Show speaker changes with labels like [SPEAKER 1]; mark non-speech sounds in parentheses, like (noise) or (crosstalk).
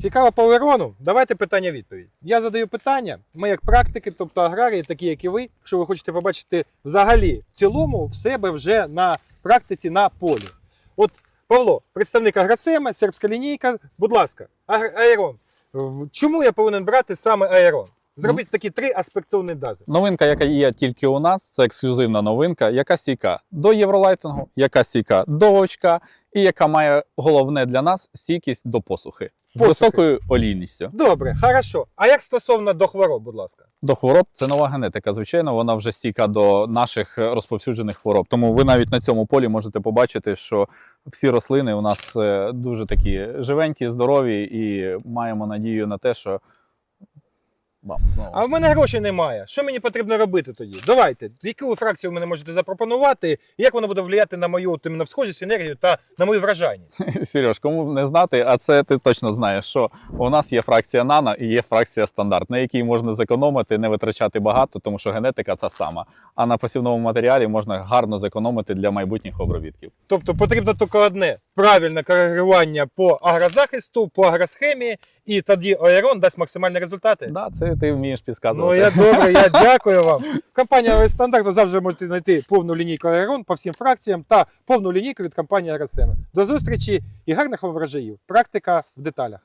[SPEAKER 1] Цікаво по Верону, Давайте питання-відповідь. Я задаю питання. Ми, як практики, тобто аграрії, такі як і ви, якщо ви хочете побачити взагалі в цілому в себе вже на практиці на полі. От Павло, представник Агросеми, сербська лінійка. Будь ласка, Аерон. Чому я повинен брати саме Аерон? Зробіть такі три аспектовні дази.
[SPEAKER 2] Новинка, яка є тільки у нас, це ексклюзивна новинка, яка стійка до євролайтингу, яка стійка до очка, і яка має головне для нас стійкість до посухи з
[SPEAKER 1] Посухи.
[SPEAKER 2] високою олійністю.
[SPEAKER 1] Добре, хорошо. А як стосовно до хвороб, будь ласка?
[SPEAKER 2] До хвороб це нова генетика. Звичайно, вона вже стійка до наших е, розповсюджених хвороб. Тому ви навіть на цьому полі можете побачити, що всі рослини у нас е, дуже такі живенькі, здорові, і маємо надію на те, що вам знову.
[SPEAKER 1] А в мене грошей немає. Що мені потрібно робити тоді? Давайте. Яку фракцію ви мене можете запропонувати? і Як воно буде впливати на мою от іменно схожість, енергію та на мою вражайність? (laughs)
[SPEAKER 2] Сереж, кому не знати, а це ти точно знаєш, що у нас є фракція нано і є фракція стандарт, на якій можна зекономити, не витрачати багато, тому що генетика та сама. А на посівному матеріалі можна гарно зекономити для майбутніх обробітків.
[SPEAKER 1] Тобто потрібно тільки одне правильне коригування по агрозахисту, по агросхемі, і тоді аерон дасть максимальні результати.
[SPEAKER 2] Да, це ти вмієш
[SPEAKER 1] Ну я (laughs) добре, я дякую вам. Компанія Стандарт ви завжди можете знайти повну лінійку Аерон по всім фракціям та повну лінійку від компанії Агросеми. До зустрічі і гарних вам врожаїв. Практика в деталях.